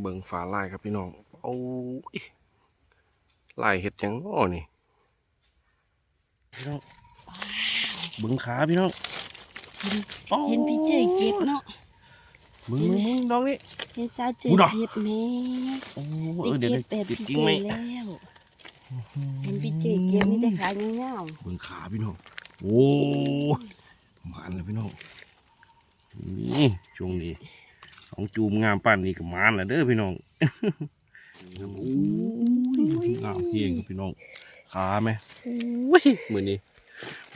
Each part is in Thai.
เบิ่งฝาลายครับพี่น้องโอ้ยลายเห็ดหยังอ้อนี่พี่น้องเบิ่งขาพี่น้องโอ้เห็นพี่เจยเก็บเนาะเบิ่งเบิ่งเบิ่งน้องนี่เห็นสาวเจยอุ๊ยน่ะเก็บแม่โอ้ได้เออเดี๋ยวเก็บเดี๋ยวแบบติดพี่จริเจงไหมยแล้วเห็นพี่เจยเก็บนี่ได้ขายเงาเบิ่งขาพี่น้องโอ้ยหมานเลยพี่น้องนี่ช่วงนี้ สองจูมงามป่านนี้ก็หมานแล้วเด้อพี่น้องโอ้ยงามเพียงครับพี่น้องขาไหมโอ้ยมือนี้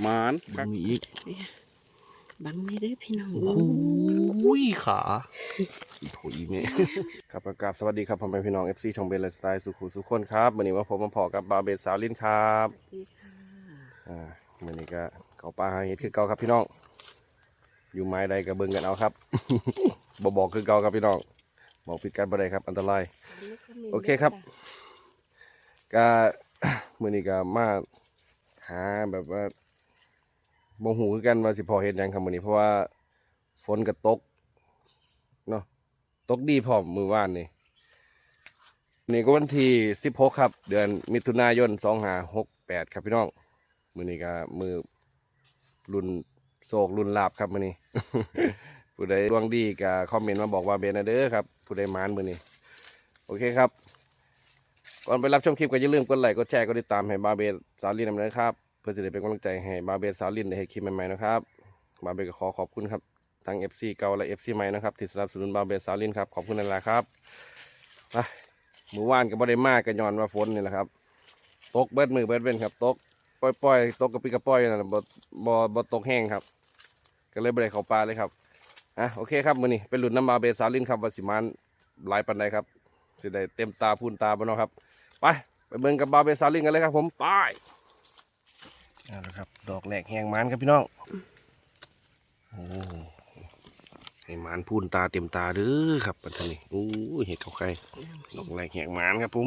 หมานกักมีอีกๆบังไม่ได้อพี่น้องโอ้ยขาโถอีแม่ครับประกาศสวัสดีครับผมเป็นพี่น้อง FC ช่องเบลไลฟ์สไตล์สุขุสุขคนครับวันนี้ว่าผมมาพอกับบาเบสสาวลินครับสวัสดีค่ะอ่าวันนี้ก็เขาปลาหาเห็ดคือเก่าครับพี่น้อง อยู่ไม้ใดก็เบิ่งกันเอาครับ บอบอกคือเก่าครับพี่น้องบอกผิดกันบ่ได้ครับ อันตราย โอเคครับก็มื้อนี้ก็มาหาแบบว่าบ่ฮู้คือกันว่าสิพอเฮ็ดหยังครับมื้อนี้เพราะว่าฝนก็ตกเนาะตกดีพร้อมมื้อวานนี่นี่ก็วันที่16ครับ เดือนมิถุนายน2568ครับพี่น้อง มื้อนี้ก็มือรุ่น โศกรุนลาบครับมื้อนี้ ผู้ใดดวงดีก็คอมเมนต์มาบอกว่าเบนนะเด้อครับ ผู้ใดมานมื้อนี้ โอเคครับ ก่อนไปรับชมคลิปก็อย่าลืมกดไลค์กดแชร์กดติดตามให้บาเบสสาลินนนะครับ เพื่อจะได้เป็นกำลังใจให้บาเบสสาลินได้ให้คลิปใหม่ๆนะครับบาเบสก็ขอขอบคุณครับทั้ง FC เก่าและ FC ใหม่นะครับที่สนับสนุนบาเบสสาลินครับขอบคุณนั่นแหละครับไปมือว่านก็บ่ได้มากกันย้อนว่าฝนนี่แหละครับตกเบิดมือเบิดเว้นครับตกปล่อยๆตกกระปิกระป้อยนั่นแหละบ่บ่บ่ตกแห้งครับ ก็เลยบ่ได้เข้าปลาเลยครับอะโอเคครับมื้อนี้เป็นรุ่นน้ำบาเบสสาลินครับว่าสิมานหลายปานใดครับสิได้เต็มตาพูนตาบ่เนาะครับ ไปไปเบิ่งกับบาเบซาลิงกันเลยครับ ผมไปเอาละครับ ดอกแหลกแหงมันครับพี่น้องโอ้ให้มันพูนตาเต็มตาเด้อครับปัจจุบันนี้โอ้ยเห็ดเขาใครดอกแหลกแหงมันครับผม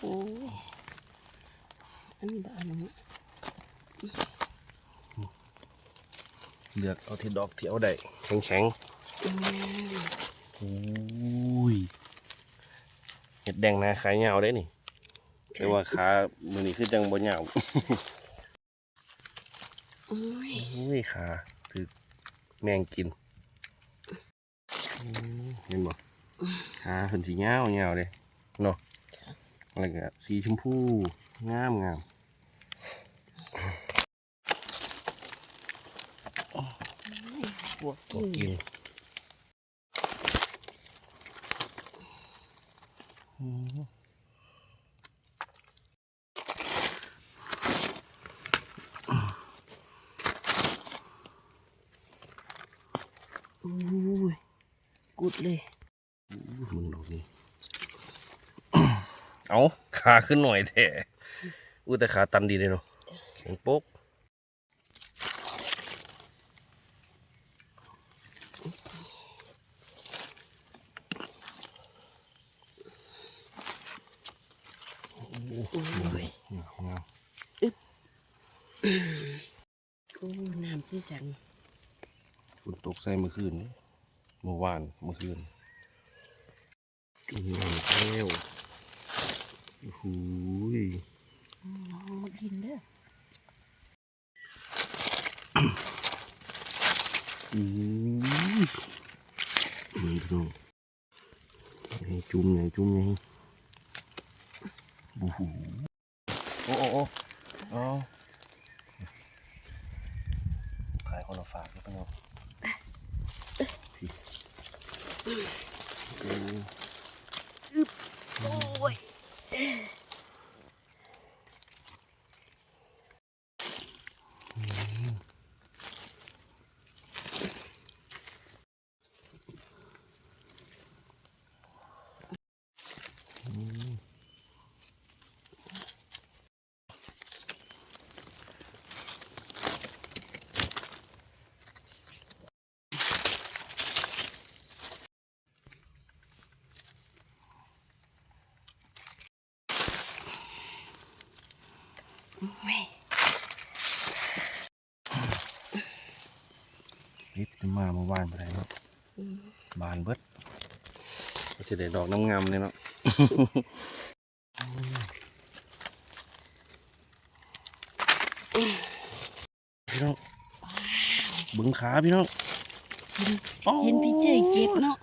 โอ้ยอันนี้บ้านเนาะ เลือกเอาที่ดอกที่เอาได้แข็งแข็งอืมๆโอ้ยเห็ดแดงนาขายยาวได้นี่แต่ว่าขามือนี้คือจังบ่ยาวโอ้ยโอ้ยขาคือแมงกินอืมเห็นบ่ขาเพิ่นสีเงาเงาวเลยเนาะแล้วก็สีชมพูงามงาม ปวดก็กิกินนอืมโอ้ยกุดเลยมึงดอกนี้เอาขาขึ้นหน่อยแท้อู้แต่ขาตันดีเลยเนาะแข็งโป๊ก โอ้ย งามงาม โอ้น้ำที่สัง ฝนตกใส่เมื่อคืนนี้เมื่อวานเมื่อคืนจุ่มน้ำแก้วโอ้โหยลองมากินเด้ออืมนี่พี่น้องให้จุ่มไงจุ่มไงโอ้โหโอ้โอ้โอ้เอาขายคนละฝากครับพี่น้องพี่อืม โอ้ย โอ้ยลิฟต์มาเมื่อวานไปไหนเนาะอืมบานเบิดจะได้ดอกน้ำงามเลยเนาะ พี่น้องบึงขาพี่น้องเห็นพี่เจเก็บเนาะ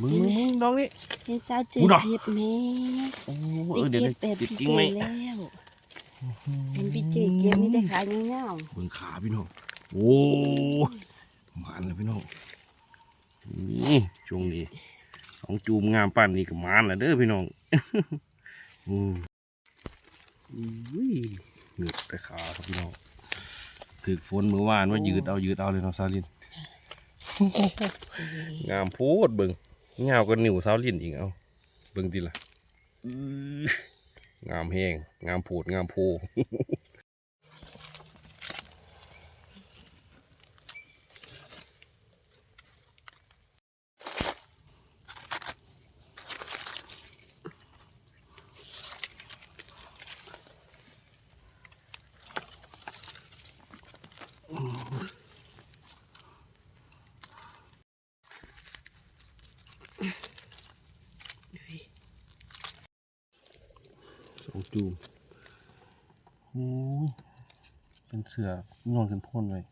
บึงบึงบึงดอกนี้เห็นสาวเจอู้ดอกเก็บแม่โอ้เอได้อเดี๋ยวเก็บเดี๋ยวแบบติดพี่กิ้เจงไหมแล้วเห็นพี่เจเก็บนี่ได้ขายเงาบึงขาพี่น้องโอ้มานเลยพี่น้องนี่ช่วงนี้ สองจูมงามป่านนี้ก็มานแล้วเด้อพี่น้องอืมอุ้ยเหงือกแต่ขาครับพี่น้องถึกฝนเมื่อวานว่ายืดเอายืดเอาเลยเนาะซาลิน งามโพดเบิงงามก็นิ่วซาวลินอีกเอาเบิงทีละอื้องามแห้งงามโพดงามโพ สองจูมโอ้ยเป็นเสือ นอนกันพ่นเลย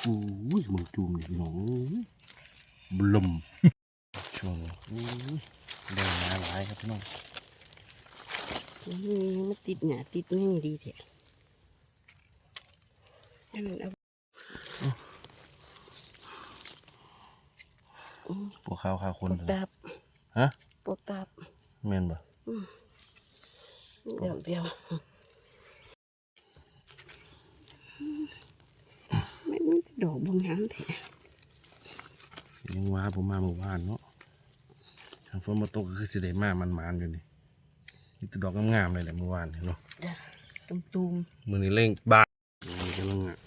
โอ้ยมึงจูมนี่พี่น้องบลมช่วงนี้โอ้ยแดงมาหลายครับพี่น้องๆนี่มันติดหนาติดแม่งดีเถอะอันนั้นเอาปวกข้าวข้าวคนปกเลยตับฮะปกตับแม่นบ่เดี๋ยวเดียวไม่มันจะ ดอกบางงามเถอะยังว่าผมมาเมื่อวานเนาะทางฝนมาตกก็คือสิได้มามันมานๆอยู่นี่นี่แต่ดอกงามๆเลยแหละเมื่อวานเนาะจ้ะตุ่มมือนี้เร่งบ้านนี่กำลังอะ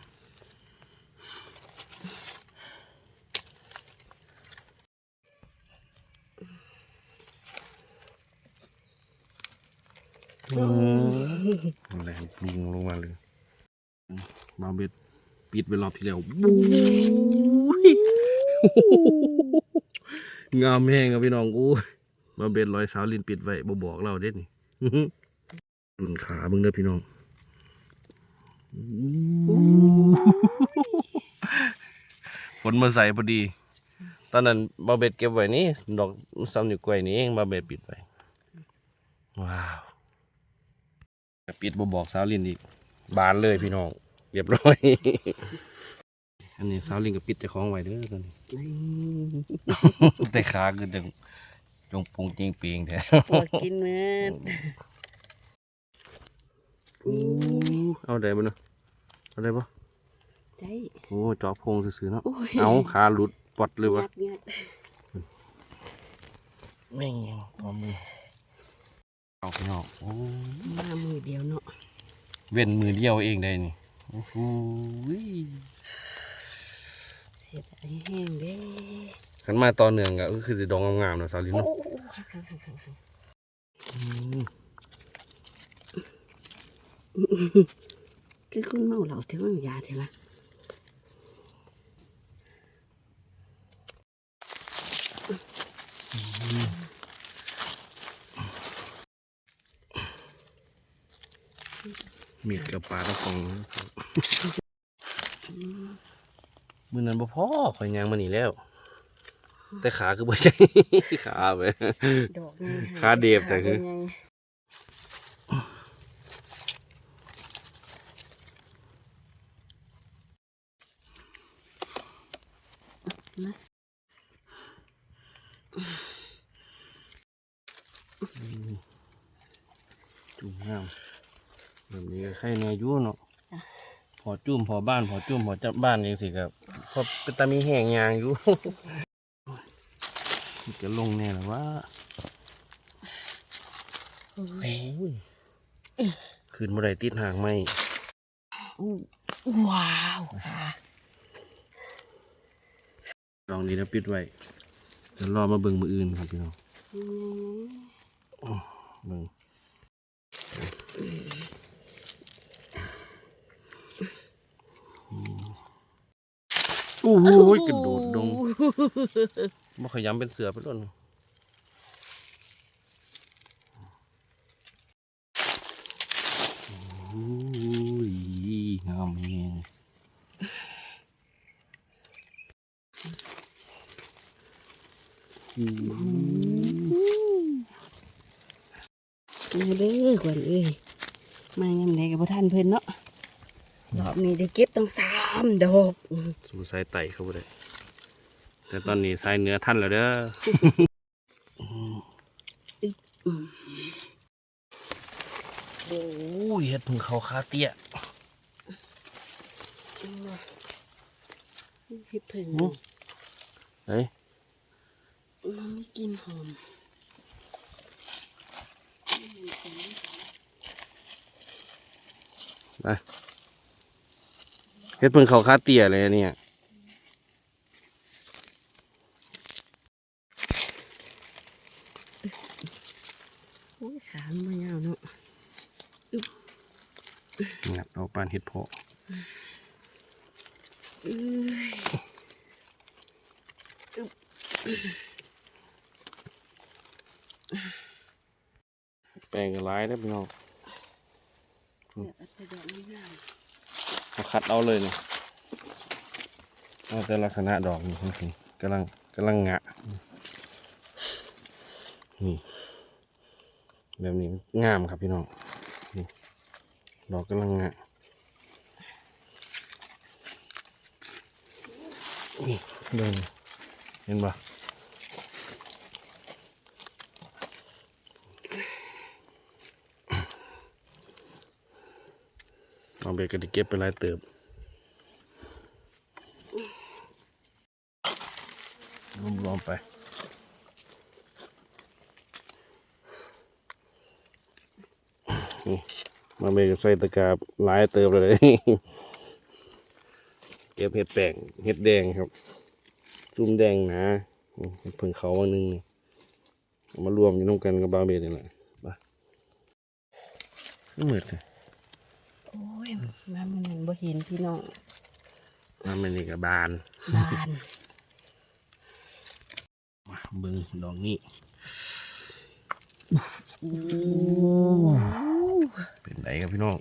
อืมอะไรปรุงลงมาเลยมาเบ็ด ปิดไปรอบที่แล้วบู๊ยงามแห้งครับพี่น้องกูมาเบ็ดลอยสาวลินปิดไว้บ่บอกเราเด็ดนี่ดุนขาเบิ่งเด้อพี่น้องฝนมาใส่พอดี ตอนนั้นบาเบ็ดเก็บไว้นี่ดอกซ้ำนิ้วก้อยนี่เองบาเบ็ดปิดไว้ว้าวปิดบบอกสาวลินอีกบานเลยพี่น้อง เรียบร้อย อันนี้สาวลินก็ปิดเจะคล้าของไว้เด้อตอนนี้ๆแต่ขาคือจังจงปงจริงเปียงแท้ปวดกินเหมือนอู้เอาได้บ่เนาะเอาได้บ่ใช่โอ้จอบพงซื่อๆเนาะโอ้ยเอาขาหลุดปอดเลยวะงัดงัดแม่งพอมือเอาพี่น้องโอ้มามือเดียวเนาะเว้นมือเดียวเองได้นี่ โอ้โหยเสียดายแห้งเด้ขันมาตอนเนืองก็คือจะดองงามๆเนาะสาวลินโอ้เนาะโหหักหักหักหักหักอืมคือคุณเมาเหล่าเท่านั้นยาเท่าละมีดกับปลาตะฟอง มือนั้นบ่พอข่อยยางมานี่แล้ว แต่ขาคือบ่ใช่ขาไปดอกไงขาเดฟแต่คือขาบ่ไงนะจุ่มงามแบบนี้ก็ไข่แน่อยู่เนาะ พอจุ่มพอบ้านพอจุ่มพอจับบ้านจังสิครับพอเป็นตามีแห้งยางอยู่ จะลงแน่หรอว่าโอ้โอ้ยยคืนเมื่อไรติดหางไหมอู้ว้าวค่ะลองดีนะปิดไว้เดี๋ยวรอมาเบิ่งมืออื่นครับพี่น้องอืมเบิ่ง โอ้โหกระโดดลงบ่ขยำเป็นเสือไปล้นโอ้ยงามเองมาเด้อขวัญเอ้ยมายามใดกับพ่ท่านเพิ่นเนาะ รอบนี้ได้เก็บตั้งสามดอกอืมสู่สายไต่เขาบ่ได้แต่ตอนนี้สายเหนื้อท่านแล้วเด้อโอ้ยเฮ็ดถึงเขาคาเตี้ยเฮ็ดเพิ่งอืมเฮ้ยมันมีกลิ่นหอมไป เฮ็ดเพิ่งเขาคาเตี้ยเลยอันเนี่ยโอ้ยขามันบ่ยาวเนาะงัดเอาปานเฮ็ดเพาะเอ้ยแปลงกันร้ายได้อพี่น้อง เดี๋ยวเอาไปดอกมันยาว เอา คัดเอาเลยเนี่ยเอาแต่ลักษณะดอกนี่ครับผมกำลังกำลังงะนี่แบบนี้งามครับพี่น้องนี่ดอกกำลังงะนี่เดินเห็นปะ เอาเบรกก็ได้เก็บไปหลายเติบรวมๆไปมาเบรกใส่ตะกร้าหลายเติบเลยเก็บเห็ดแป้งเห็ดแดงครับ จุ่มแดงนะเพิ่งเขาวันหนึงนี่เอามารวมอยู่น้ำกันกับบาเบดนี่แหละไปเหมือนเลย โอ้ยมามันนั่นบ่เห็นพี่น้องมันเป็นนี่กับบานบานมาเบิ้งดอกนี้โอ้เป็นไรครับพี่น้อง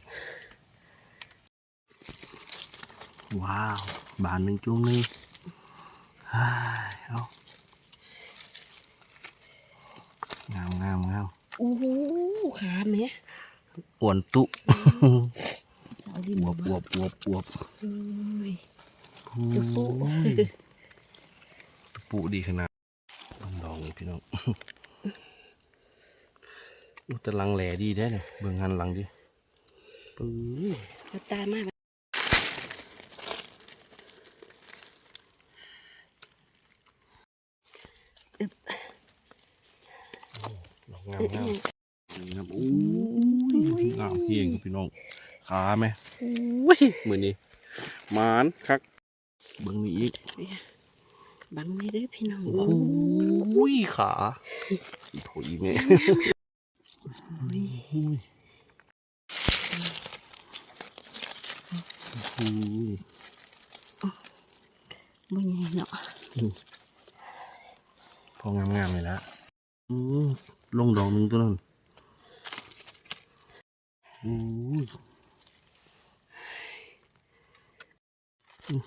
ว้าว บานหนึ่งจุ่มหนึงฮ่ายเอางามงามงามโอ้โหขาแม่อ้วนตุสาว ดินอวบอวบอวบอวบโอ้ยโอ้จุปุ๊ยตะปุดีขนาดลองๆพี่น้องอุยแตลังแหล่ดีได้เลยเบิ่งหันหลังดิปื้อเอาตามมาดอกงามงามนี่ครับโอ้ยงามเพียงครับพี่น้อง ขาไหมโอ้ยมือนี้หมานคักเบิ่งนี่อีกบังไม่ได้อพี่น้องโอ้ยขาอีโถอีแม่โอ้ยโอ้ยบ่ใหญ่เนาะพองามๆเลยละอือลงดอกหนึ่งตัวนั้นโอ้ยอื้อหืออือ โอ้ย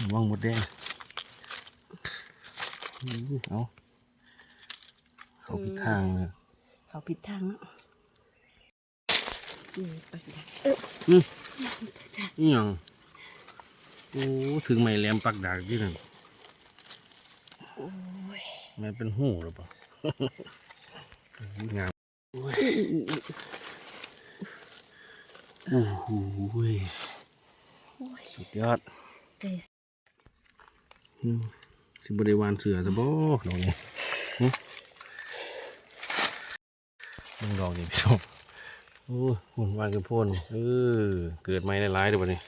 ระวังหมดแดงอื้อเอาเขาผิดทางเลยเขาผิดทางเนาะนี่ไปได้นี่หยังโอ้ถึงไม่แหลมปักดากที่นั่นโอ้ย มันเป็นหูหรือเปล่า งามโอ้ยโอ้โหยโอ้ยสุดยอดใจอืมสิบริวารเสือซะบ่ดอกนี้หึมึงดอกนี้พี่ชมโอ้ยหุ่นวานกันพ่นเออเกิดไม่ได้ร้ายเดี๋ยวบัดนี้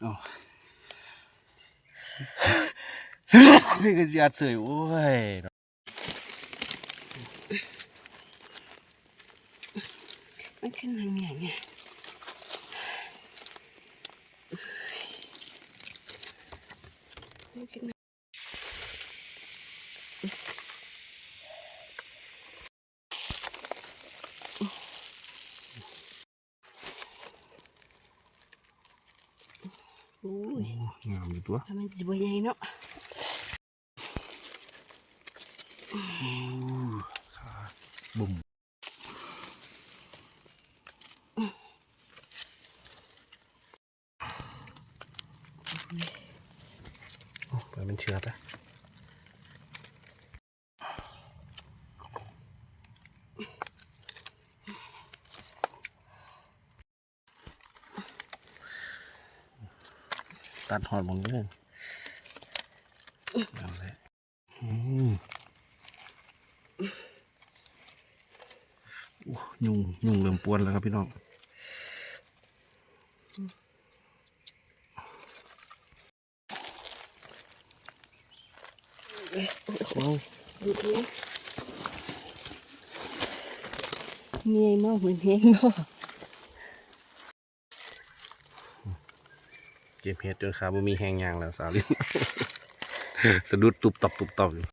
เอา ยก็ยัดเสยโอ้ยมันขึ้นทางไหนเนี่ยอุ้ยงามอยู่ตัวมันสิบ่ใหญ่เนาะ ขาบุ่มโอ้ไปมันเชือดอะตัดหอดหมดเลยเอาเลยอืม โอ้ ยุงยุงเริ่มปวนแล้วครับพี่น้องโอ้ดูดิเมียมากเหมือนเฮงเนาะเก็บเห็ดจนขาบ่มีแหงยางแล้วสาวลินสะดุดตุบตับตุบตับอยู่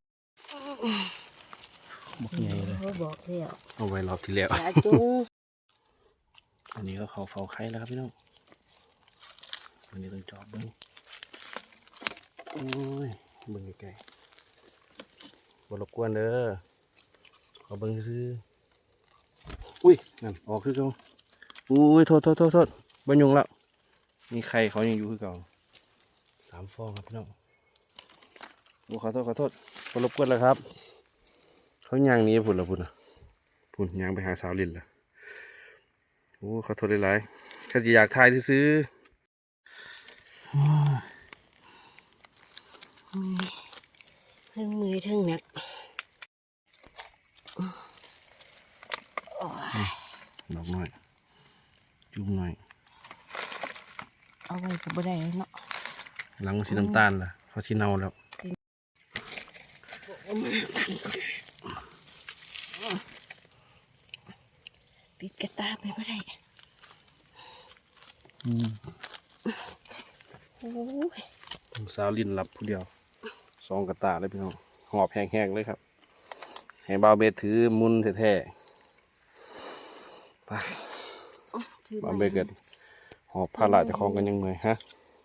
บอกไงเลยเขา บอกแล้วเอาไว้รอบที่แล้วอย่าจุงอันนี้ก็เขาเฝ้าไข่แล้วครับพี่น้องอันนี้ต้องจอบเบิ้งโอ้ยเบิ้งไกลๆบรบกวนเด้อขอเบิ้งซื้ออุ้ยนั่นออกคือเก่าอุ้ยโทษโทษโทษโทษบรยุงแล้วมีไข่เขายังอยู่คือเก่าสามฟองครับพี่น้องโอ้ขอโทษขอโทษบรบกวนแล้วครับ เขาย่างหนี้พุ่นละพุ่นนะพุ่นย่างไปหาสาวลินละโอ้ขอโทษหลายๆข้าจะอยากทายซื้อเทั้งมือเทั้งหนักดอกน้อย จุ่มหน่อย เอาไว้ก็บ่ได้เนาะหลังสีน้ำตาลล่ะเพราะสีเนาแล้ว ปิดกระตาไปบ่ได้โอ้ยสาวลินรับผู้เดียวสองกระตาเลยพี่น้องหอบแห้งๆเลยครับ ให้บ่าวเบสถือมุนแท้ๆไปถือบ่าวไม้เบสเกิดหอบผ้าลาจะคล้องกันยังเมื่อยฮะ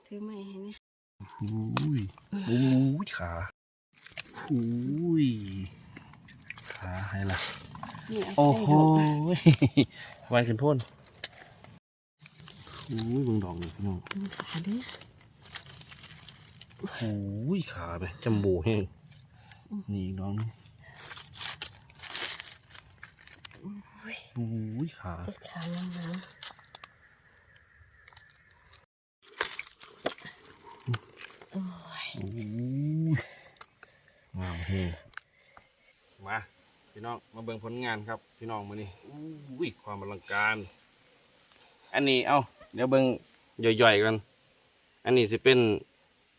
ถือไม้ให้นะอุ้ยอุ้ยขาอุ้ยขาให้ละ นี่เอา โอ้ไข่โหดอกมาไวขึ้นพ่นอุ้ยเบึงดอกนี่พี่น้องดูขาเด้อโอ้ยขาไปจำบูแห้งนี่อีกดอกนึงโอ้ยโอ้ยขาเจ็ดขางามๆโอ้ยโอ้ยงามแห้งมา พี่น้องมาเบิ่งผลงานครับ พี่น้องมือนี้อุ้ยความอลังการ อันนี้เอ้าเดี๋ยวเบิ่งย่อยๆกัน อันนี้สิเป็น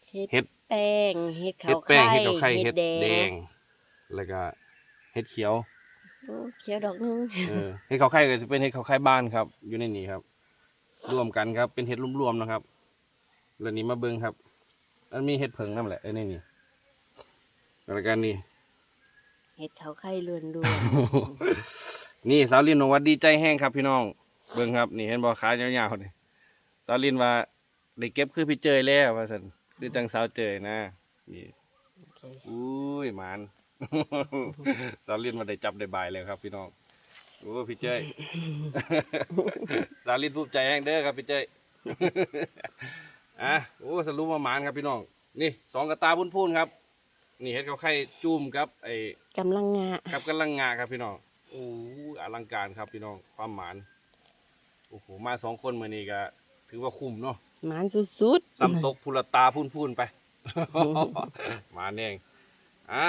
เห็เห็ดดแป้งเห็ดเห็ขาวดแป้งเห็ดไข่ขาวไข่เห็ดแดแดงงแล้วก็เห็ดเขียวโอ้เขียวดอกหนึงเออเห็ดขาวไข่ก็จะเป็นเห็ดขาวไข่บ้านครับ อยู่ในนี้ครับ รวมกันครับเป็นเห็ดรวมๆนะครับ แล้วนี้มาเบิ่งครับมันมีเห็ดเผิงนั่นแหละไอ้ในนี่แล้วกันนี่ เห็ดขาวไข่ล้วนนี่สาวลินบอกว่าดีใจแห้งครับพี่น้อง เบิ่งครับ นี่เห็นบ่ขายาวๆนี่สาวลินว่าได้เก็บคือพี่เจยแล้วว่าซั่นคือจังสาวเจยนะนี่ๆโอเคอุ้ยหมานสาวลินมาได้จับได้บายเลยครับ พี่น้องโอ้พี่เจย สาวลินภูมิใจแห้งเด้อครับพี่เจย อะโอ้สรุปมาหมานครับพี่น้อง นี่สองกระตาพุ่นพูนๆครับ นี่เห็ดเขาไข่จุ่มครับไอ้กำลังงาครับกำลังงาครับพี่น้องโอ้อลังการครับพี่น้องความหมานโอ้โหมาสองคนมือนี้ก็ถือว่าคุ้มเนาะหมานสุดๆซ้ำตกพุละตาพูนพูนๆไปหมาเองอะ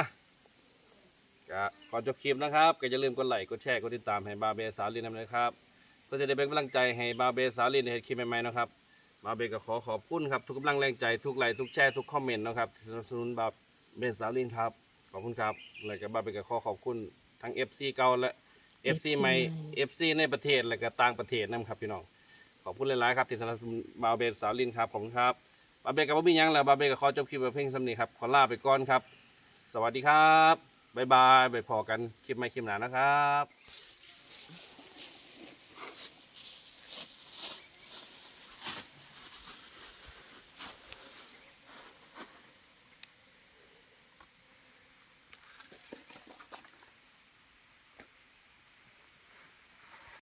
ก็ก่อนจบคลิปนะครับ ก็อย่าลืมกดไลค์กดแชร์กดติดตามให้บาเบสาลินนะครับก็จะได้เป็นกำลังใจให้บาเบสาลินในคลิปใหม่ๆนะครับบาเบก็ขอขอบคุณครับทุกกำลังแรงใจทุกไลค์ทุกแชร์ทุกคอมเมนต์นะครับที่สนับสนุนบา เบสาลินครับ ขอบคุณครับแล้วก็บาเบก็ขอขอบคุณทั้ง FC เก่าและ FC ใหม่ FC ในประเทศและก็ต่างประเทศนํครับพี่น้อง ขอบคุณหลายๆครับที่สนับสนุนบาวเบสสาวลินครับขอบคุณครับบาวเบสกับบ่มีหยังแล้วบาวเบสก็ขอจบคลิปไว้เพียงสำนี้ครับขอลาไปก่อนครับ สวัสดีครับบ๊ายบายไปพอกันคลิปใหม่คลิปหน้านะครับ